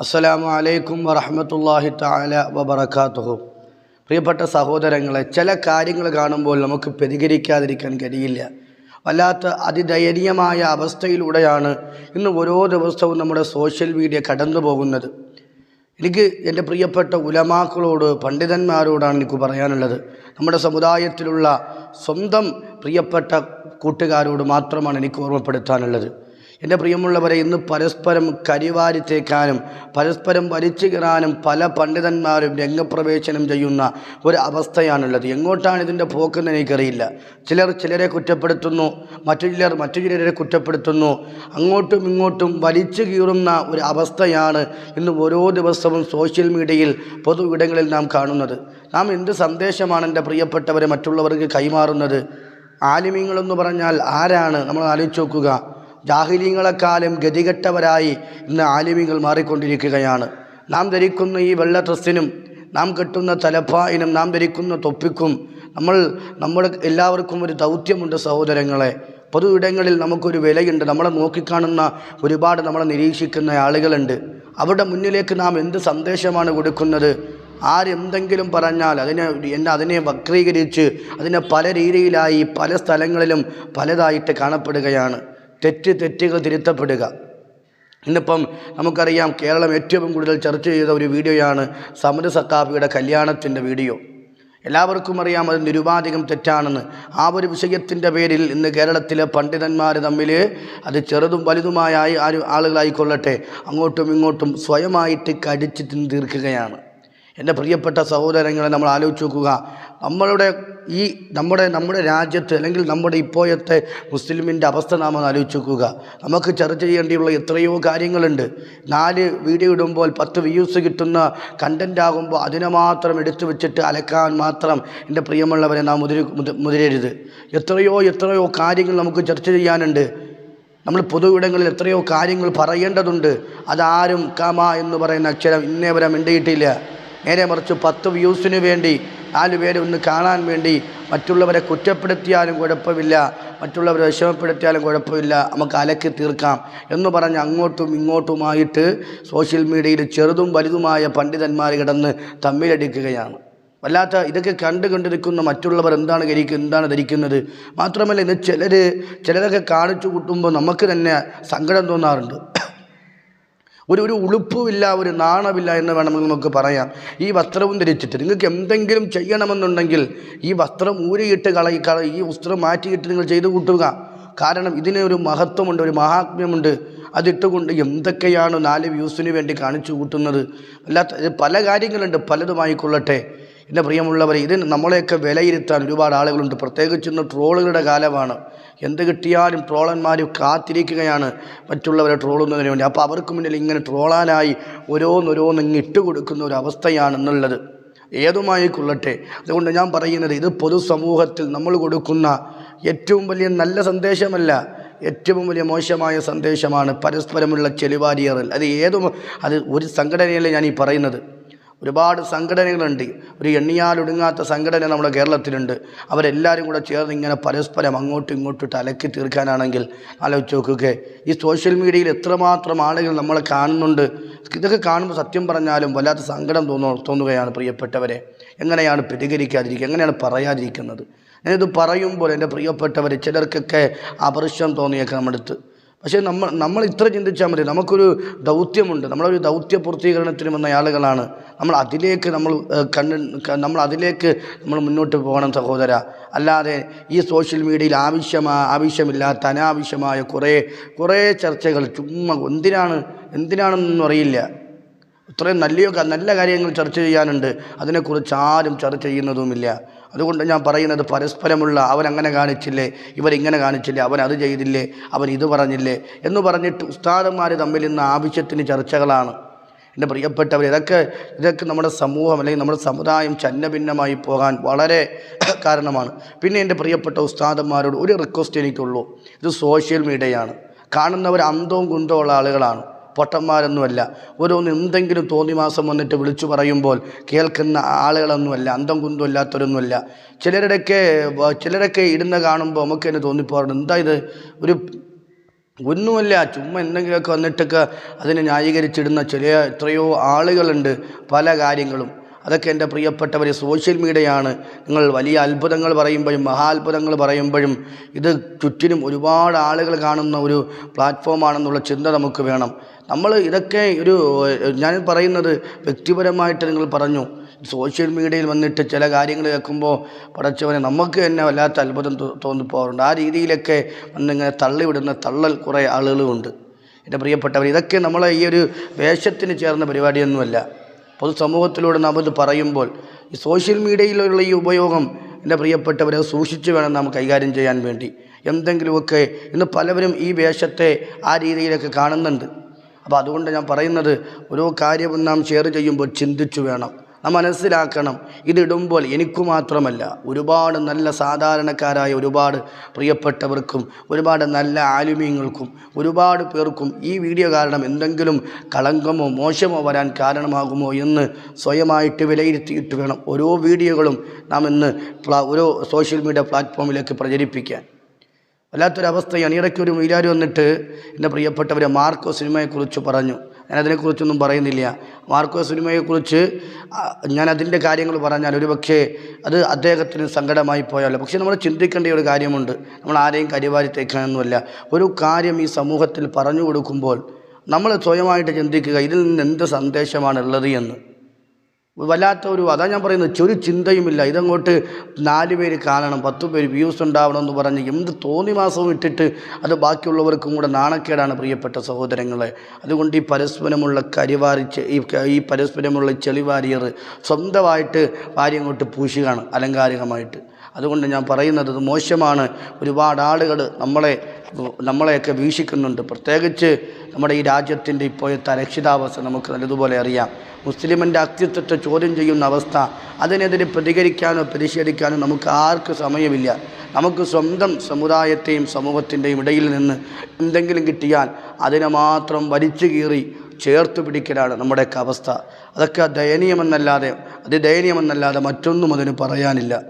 അസ്സലാമു അലൈക്കും വറഹമത്തല്ലാഹി താല വബറകാതുഹു. പ്രിയപ്പെട്ട സഹോദരങ്ങളെ ചില കാര്യങ്ങൾ കാണുമ്പോൾ നമുക്ക് പ്രതികരിക്കാതിരിക്കാൻ കഴിയില്ല. വല്ലാത്ത അതിദയനീയമായ അവസ്ഥയിലൂടെയാണ് ഇന്ന് ഓരോ ദിവസവും നമ്മുടെ സോഷ്യൽ മീഡിയ കടന്നു പോകുന്നത്. എനിക്ക് എന്റെ പ്രിയപ്പെട്ട ഉലമാക്കളോട് പണ്ഡിതന്മാരോടാണ് എനിക്ക് പറയാനുള്ളത്. നമ്മുടെ സമുദായത്തിലുള്ള സ്വന്തം പ്രിയപ്പെട്ട കൂട്ടുകാരോട് മാത്രമാണ് എനിക്ക് ഓർമ്മപ്പെടുത്താനുള്ളത്. എന്റെ പ്രിയമുള്ളവരെ ഇന്ന് പരസ്പരം കരിവാരി തേക്കാനും പരസ്പരം വലിച്ചു കീറാനും പല പണ്ഡിതന്മാരും രംഗപ്രവേശനം ചെയ്യുന്ന ഒരു അവസ്ഥയാണുള്ളത്. എങ്ങോട്ടാണ് ഇതിന്റെ പോക്കെന്ന് എനിക്കറിയില്ല. ചിലർ ചിലരെ കുറ്റപ്പെടുത്തുന്നു മറ്റു ചിലർ മറ്റു ചിലരെ കുറ്റപ്പെടുത്തുന്നു. അങ്ങോട്ടും ഇങ്ങോട്ടും വലിച്ചു കീറുന്ന ഒരു അവസ്ഥയാണ് ഇന്ന് ഓരോ ദിവസവും സോഷ്യൽ മീഡിയയിൽ പൊതു ഇടങ്ങളിൽ നാം കാണുന്നത്. നാം എന്ത് സന്ദേശമാണ് എന്റെ പ്രിയപ്പെട്ടവരെ മറ്റുള്ളവർക്ക് കൈമാറുന്നത്? ആലിമ്യങ്ങളെന്ന് പറഞ്ഞാൽ ആരാണ്? നമ്മൾ ആലോചിച്ച് നോക്കുക. ജാഹിലീങ്ങളെക്കാലം ഗതികെട്ടവരായി ഇന്ന് ആലിമികൾ മാറിക്കൊണ്ടിരിക്കുകയാണ്. നാം ധരിക്കുന്ന ഈ വെള്ള ഡ്രസ്സിനും നാം കെട്ടുന്ന തലപ്പായിനും നാം ധരിക്കുന്ന തൊപ്പിക്കും നമ്മൾ നമ്മുടെ എല്ലാവർക്കും ഒരു ദൗത്യമുണ്ട് സഹോദരങ്ങളെ. പൊതു ഇടങ്ങളിൽ നമുക്കൊരു വിലയുണ്ട്. നമ്മളെ നോക്കിക്കാണുന്ന ഒരുപാട് നമ്മളെ നിരീക്ഷിക്കുന്ന ആളുകളുണ്ട്. അവരുടെ മുന്നിലേക്ക് നാം എന്ത് സന്ദേശമാണ് കൊടുക്കുന്നത്? ആരെന്തെങ്കിലും പറഞ്ഞാൽ അതിനെ എന്നെ അതിനെ വക്രീകരിച്ച് അതിനെ പല രീതിയിലായി പല സ്ഥലങ്ങളിലും പലതായിട്ട് കാണപ്പെടുകയാണ്. തെറ്റ് തെറ്റുകൾ തിരുത്തപ്പെടുക. ഇന്നിപ്പം നമുക്കറിയാം കേരളം ഏറ്റവും കൂടുതൽ ചർച്ച ചെയ്ത ഒരു വീഡിയോയാണ് സമര സക്കാഫിയുടെ കല്യാണത്തിന്റെ വീഡിയോ. എല്ലാവർക്കും അറിയാം അത് നിരുപാധികം തെറ്റാണെന്ന്. ആ ഒരു വിഷയത്തിന്റെ പേരിൽ ഇന്ന് കേരളത്തിലെ പണ്ഡിതന്മാർ തമ്മിൽ അത് ചെറുതും വലുതുമായ ആരും ആളുകളായിക്കൊള്ളട്ടെ അങ്ങോട്ടും ഇങ്ങോട്ടും സ്വയമായിട്ട് കടിച്ച് തീർക്കുകയാണ്. എന്റെ പ്രിയപ്പെട്ട സഹോദരങ്ങളെ നമ്മൾ ആലോചിച്ച് നോക്കുക. നമ്മളുടെ ഈ നമ്മുടെ നമ്മുടെ രാജ്യത്ത് അല്ലെങ്കിൽ നമ്മുടെ ഇപ്പോഴത്തെ മുസ്ലിമിന്റെ അവസ്ഥ നാം ഒന്ന് ആലോചിച്ച് നോക്കുക. നമുക്ക് ചർച്ച ചെയ്യേണ്ടിയുള്ള എത്രയോ കാര്യങ്ങളുണ്ട്. നാല് വീഡിയോ ഇടുമ്പോൾ പത്ത് വ്യൂസ് കിട്ടുന്ന കണ്ടന്റ് ആകുമ്പോൾ അതിനെ മാത്രം എടുത്തു വെച്ചിട്ട് അലക്കാൻ മാത്രം എന്റെ പ്രിയമുള്ളവരെ നാം മുതിര മുതിരരുത്. എത്രയോ എത്രയോ കാര്യങ്ങൾ നമുക്ക് ചർച്ച ചെയ്യാനുണ്ട്. നമ്മൾ പൊതു ഇടങ്ങളിൽ എത്രയോ കാര്യങ്ങൾ പറയേണ്ടതുണ്ട്. അതാരും കാമ എന്ന് പറയുന്ന അക്ഷരം ഇന്നേ വരെ മിണ്ടിയിട്ടില്ല. നേരെ മറിച്ച് പത്ത് വ്യൂസിന് വേണ്ടി നാല് പേരെ ഒന്ന് കാണാൻ വേണ്ടി മറ്റുള്ളവരെ കുറ്റപ്പെടുത്തിയാലും കുഴപ്പമില്ല മറ്റുള്ളവരെ വിഷമപ്പെടുത്തിയാലും കുഴപ്പമില്ല നമുക്ക് അലക്കി തീർക്കാം എന്ന് പറഞ്ഞ് അങ്ങോട്ടും ഇങ്ങോട്ടുമായിട്ട് സോഷ്യൽ മീഡിയയിൽ ചെറുതും വലുതുമായ പണ്ഡിതന്മാർ കിടന്ന് തമ്മിലടിക്കുകയാണ്. വല്ലാത്ത ഇതൊക്കെ കണ്ടു കണ്ടിരിക്കുന്ന മറ്റുള്ളവർ എന്താണ് ധരിക്കുന്നത് എന്താണ് ധരിക്കുന്നത്? മാത്രമല്ല ഇന്ന് ചിലർ ചിലരൊക്കെ കാണിച്ചു കൂട്ടുമ്പോൾ നമുക്ക് തന്നെ സങ്കടം തോന്നാറുണ്ട്. ഒരു ഒരു ഉളുപ്പുമില്ല ഒരു നാണമില്ല എന്ന് വേണമെങ്കിൽ നമുക്ക് പറയാം ഈ വസ്ത്രവും ധരിച്ചിട്ട് നിങ്ങൾക്ക് എന്തെങ്കിലും ചെയ്യണമെന്നുണ്ടെങ്കിൽ ഈ വസ്ത്രം ഊരിയിട്ട് കളയി ഈ വസ്ത്രം മാറ്റിയിട്ട് നിങ്ങൾ ചെയ്തു കൂട്ടുക. കാരണം ഇതിന് ഒരു മഹത്വമുണ്ട് ഒരു മഹാത്മ്യമുണ്ട്. അതിട്ടുകൊണ്ട് എന്തൊക്കെയാണ് നാല് വ്യൂസിന് വേണ്ടി കാണിച്ചു കൂട്ടുന്നത്? അല്ലാത്ത പല കാര്യങ്ങളുണ്ട് പലതുമായിക്കൊള്ളട്ടെ. എന്റെ പ്രിയമുള്ളവരെ ഇതിന് നമ്മളെയൊക്കെ വിലയിരുത്താൻ ഒരുപാട് ആളുകളുണ്ട്. പ്രത്യേകിച്ച് ഇന്ന് ട്രോളുകളുടെ കാലമാണ്. എന്ത് കിട്ടിയാലും ട്രോളന്മാർ കാത്തിരിക്കുകയാണ് മറ്റുള്ളവരെ ട്രോളുന്നതിന് വേണ്ടി. അപ്പോൾ അവർക്ക് മുന്നിൽ ഇങ്ങനെ ട്രോളാനായി ഓരോന്നോരോന്ന് ഇങ്ങ് ഇട്ട് കൊടുക്കുന്ന ഒരു അവസ്ഥയാണെന്നുള്ളത് ഏതുമായി കൊള്ളട്ടെ അതുകൊണ്ട് ഞാൻ പറയുന്നത് ഇത് പൊതുസമൂഹത്തിൽ നമ്മൾ കൊടുക്കുന്ന ഏറ്റവും വലിയ നല്ല സന്ദേശമല്ല ഏറ്റവും വലിയ മോശമായ സന്ദേശമാണ് പരസ്പരമുള്ള ചെളിവാരിയറൽ. അത് ഏതും അത് ഒരു സംഘടനയല്ല ഞാൻ ഈ പറയുന്നത്. ഒരുപാട് സംഘടനകളുണ്ട്. ഒരു എണ്ണിയാലൊടുങ്ങാത്ത സംഘടന നമ്മുടെ കേരളത്തിലുണ്ട്. അവരെല്ലാവരും കൂടെ ചേർന്ന് ഇങ്ങനെ പരസ്പരം അങ്ങോട്ടും ഇങ്ങോട്ടും അലക്കി തീർക്കാനാണെങ്കിൽ ആലോചിച്ച് നോക്കുക ഈ സോഷ്യൽ മീഡിയയിൽ എത്രമാത്രം ആളുകൾ നമ്മളെ കാണുന്നുണ്ട്. ഇതൊക്കെ കാണുമ്പോൾ സത്യം പറഞ്ഞാലും വല്ലാത്ത സങ്കടം തോന്നു തോന്നുകയാണ് പ്രിയപ്പെട്ടവരെ. എങ്ങനെയാണ് പ്രതികരിക്കാതിരിക്കുക? എങ്ങനെയാണ് പറയാതിരിക്കുന്നത്? ഞാനിത് പറയുമ്പോൾ എന്റെ പ്രിയപ്പെട്ടവർ ചിലർക്കൊക്കെ അപർശ്യം തോന്നിയേക്കാം നമ്മുടെ അടുത്ത് പക്ഷേ നമ്മൾ നമ്മൾ ഇത്ര ചിന്തിച്ചാൽ മതി. നമുക്കൊരു ദൗത്യമുണ്ട്. നമ്മളൊരു ദൗത്യ പൂർത്തീകരണത്തിന് വന്ന ആളുകളാണ്. നമ്മൾ അതിലേക്ക് നമ്മൾ കണ്ണ് നമ്മൾ അതിലേക്ക് നമ്മൾ മുന്നോട്ട് പോകണം സഹോദര. അല്ലാതെ ഈ സോഷ്യൽ മീഡിയയിൽ ആവശ്യമാ ആവശ്യമില്ലാത്ത അനാവശ്യമായ കുറേ കുറേ ചർച്ചകൾ ചുമ്മാ എന്തിനാണ് എന്തിനാണെന്നൊന്നും അറിയില്ല. ഇത്രയും നല്ല നല്ല കാര്യങ്ങൾ ചർച്ച ചെയ്യാനുണ്ട്. അതിനെക്കുറിച്ച് ആരും ചർച്ച ചെയ്യുന്നതുമില്ല. അതുകൊണ്ട് ഞാൻ പറയുന്നത് പരസ്പരമുള്ള അവൻ അങ്ങനെ കാണിച്ചില്ലേ ഇവരിങ്ങനെ കാണിച്ചില്ലേ അവൻ അത് ചെയ്തില്ലേ അവൻ ഇത് പറഞ്ഞില്ലേ എന്ന് പറഞ്ഞിട്ട് ഉസ്താദന്മാർ തമ്മിൽ ഇന്ന് ആവശ്യത്തിന് ചർച്ചകളാണ്. എന്റെ പ്രിയപ്പെട്ടവർ ഇതൊക്കെ ഇതൊക്കെ നമ്മുടെ സമൂഹം അല്ലെങ്കിൽ നമ്മുടെ സമുദായം ചന്നഭിന്നമായി പോകാൻ വളരെ കാരണമാണ്. പിന്നെ എന്റെ പ്രിയപ്പെട്ട ഉസ്താദന്മാരോട് ഒരു റിക്വസ്റ്റ് എനിക്കുള്ളൂ. ഇത് സോഷ്യൽ മീഡിയയാണ് കാണുന്നവർ അന്തവും കുന്തവും ഉള്ള ആളുകളാണ്. പൊട്ടന്മാരൊന്നുമല്ല. ഓരോന്ന് എന്തെങ്കിലും തോന്നിമാസം വന്നിട്ട് വിളിച്ചു പറയുമ്പോൾ കേൾക്കുന്ന ആളുകളൊന്നുമല്ല അന്തം കുന്തമില്ലാത്തവരൊന്നുമല്ല ചിലരുടെയൊക്കെ ചിലരൊക്കെ ഇടുന്ന കാണുമ്പോൾ നമുക്ക് തന്നെ തോന്നിപ്പോറുണ്ട് എന്താ ഇത്? ഒരു ഒന്നുമല്ല ചുമ്മാ എന്തെങ്കിലുമൊക്കെ വന്നിട്ടൊക്കെ അതിനെ ന്യായീകരിച്ചിടുന്ന ചില എത്രയോ ആളുകളുണ്ട് പല കാര്യങ്ങളും. അതൊക്കെ എന്റെ പ്രിയപ്പെട്ടവർ സോഷ്യൽ മീഡിയയാണ്. നിങ്ങൾ വലിയ അത്ഭുതങ്ങൾ പറയുമ്പോഴും മഹാത്ഭുതങ്ങൾ പറയുമ്പോഴും ഇത് ചുറ്റിനും ഒരുപാട് ആളുകൾ കാണുന്ന ഒരു പ്ലാറ്റ്ഫോമാണെന്നുള്ള ചിന്ത നമുക്ക് വേണം. നമ്മൾ ഇതൊക്കെ ഒരു ഞാൻ പറയുന്നത് വ്യക്തിപരമായിട്ട് നിങ്ങൾ പറഞ്ഞു. സോഷ്യൽ മീഡിയയിൽ വന്നിട്ട് ചില കാര്യങ്ങൾ കേൾക്കുമ്പോൾ പടച്ചവനെ നമുക്ക് തന്നെ വല്ലാത്ത അത്ഭുതം തോന്നിപ്പോകാറുണ്ട്. ആ രീതിയിലൊക്കെ വന്നിങ്ങനെ തള്ളിവിടുന്ന തള്ളൽ കുറേ ആളുകളുമുണ്ട് എന്റെ പ്രിയപ്പെട്ടവർ ഇതൊക്കെ നമ്മളെ ഈ ഒരു വേഷത്തിന് ചേർന്ന പരിപാടിയൊന്നുമല്ല. പൊതുസമൂഹത്തിലൂടെ നാം ഇത് പറയുമ്പോൾ ഈ സോഷ്യൽ മീഡിയയിലുള്ള ഈ ഉപയോഗം എന്റെ പ്രിയപ്പെട്ടവരെ സൂക്ഷിച്ച് വേണം നാം കൈകാര്യം ചെയ്യാൻ വേണ്ടി. എന്തെങ്കിലുമൊക്കെ ഇന്ന് പലവരും ഈ വേഷത്തെ ആ രീതിയിലൊക്കെ കാണുന്നുണ്ട്. അപ്പോൾ അതുകൊണ്ട് ഞാൻ പറയുന്നത് ഓരോ കാര്യവും നാം ഷെയർ ചെയ്യുമ്പോൾ ചിന്തിച്ചു വേണം. നാം മനസ്സിലാക്കണം. ഇതിടുമ്പോൾ എനിക്കു മാത്രമല്ല ഒരുപാട് നല്ല സാധാരണക്കാരായ ഒരുപാട് പ്രിയപ്പെട്ടവർക്കും ഒരുപാട് നല്ല ആലുമ്യങ്ങൾക്കും ഒരുപാട് പേർക്കും ഈ വീഡിയോ കാരണം എന്തെങ്കിലും കളങ്കമോ മോശമോ വരാൻ കാരണമാകുമോ എന്ന് സ്വയമായിട്ട് വിലയിരുത്തിയിട്ട് വേണം ഓരോ വീഡിയോകളും നാം ഇന്ന് ഓരോ സോഷ്യൽ മീഡിയ പ്ലാറ്റ്ഫോമിലേക്ക് പ്രചരിപ്പിക്കാൻ. വല്ലാത്തൊരവസ്ഥയാണ്. ഇടയ്ക്ക് ഒരു മീലാര് വന്നിട്ട് എന്റെ പ്രിയപ്പെട്ടവരെ മാർക്കോ സിനിമയെക്കുറിച്ച് പറഞ്ഞു. ഞാൻ അതിനെക്കുറിച്ചൊന്നും പറയുന്നില്ല. മാർക്കോ സിനിമയെക്കുറിച്ച് ഞാൻ അതിന്റെ കാര്യങ്ങൾ പറഞ്ഞാൽ ഒരു പക്ഷേ അത് അദ്ദേഹത്തിന് സങ്കടമായി പോയാലോ. പക്ഷേ നമ്മൾ ചിന്തിക്കേണ്ട ഒരു കാര്യമുണ്ട്. നമ്മൾ ആരെയും കരിവാരി തേക്കാനൊന്നുമല്ല. ഒരു കാര്യം ഈ സമൂഹത്തിൽ പറഞ്ഞു കൊടുക്കുമ്പോൾ നമ്മൾ സ്വയമായിട്ട് ചിന്തിക്കുക ഇതിൽ നിന്ന് എന്ത് സന്ദേശമാണ് ഉള്ളത് എന്ന്. വല്ലാത്ത ഒരു അതാ ഞാൻ പറയുന്നത് ഒരു ചിന്തയുമില്ല. ഇതങ്ങോട്ട് നാല് പേര് കാണണം പത്ത് പേര് വ്യൂസ് ഉണ്ടാവണം എന്ന് പറഞ്ഞ് എന്ത് തോന്നി മാസവും ഇട്ടിട്ട് അത് ബാക്കിയുള്ളവർക്കും കൂടെ നാണക്കേടാണ് പ്രിയപ്പെട്ട സഹോദരങ്ങളെ. അതുകൊണ്ട് ഈ പരസ്പരമുള്ള കരിവാരി ഈ പരസ്പരമുള്ള ചെളിവാരിയർ സ്വന്തമായിട്ട് വാരി അങ്ങോട്ട് പൂശുകയാണ് അലങ്കാരികമായിട്ട്. അതുകൊണ്ട് ഞാൻ പറയുന്നത് മോശമാണ്. ഒരുപാട് ആളുകൾ നമ്മളെ നമ്മളെയൊക്കെ വീക്ഷിക്കുന്നുണ്ട്. പ്രത്യേകിച്ച് നമ്മുടെ ഈ രാജ്യത്തിന്റെ ഇപ്പോഴത്തെ അരക്ഷിതാവസ്ഥ നമുക്ക് നല്ലതുപോലെ അറിയാം. മുസ്ലിമിന്റെ അസ്തിത്വത്തെ ചോദ്യം ചെയ്യുന്ന അവസ്ഥ അതിനെതിരെ പ്രതികരിക്കാനോ പ്രതിഷേധിക്കാനോ നമുക്ക് ആർക്ക് സമയമില്ല. നമുക്ക് സ്വന്തം സമുദായത്തെയും സമൂഹത്തിന്റെയും ഇടയിൽ നിന്ന് എന്തെങ്കിലും കിട്ടിയാൽ അതിനെ മാത്രം വലിച്ചു കീറി ചേർത്ത് പിടിക്കലാണ് നമ്മുടെയൊക്കെ അവസ്ഥ. അതൊക്കെ ദയനീയമെന്നല്ലാതെ അതിദയനീയമെന്നല്ലാതെ മറ്റൊന്നും അതിന് പറയാനില്ല.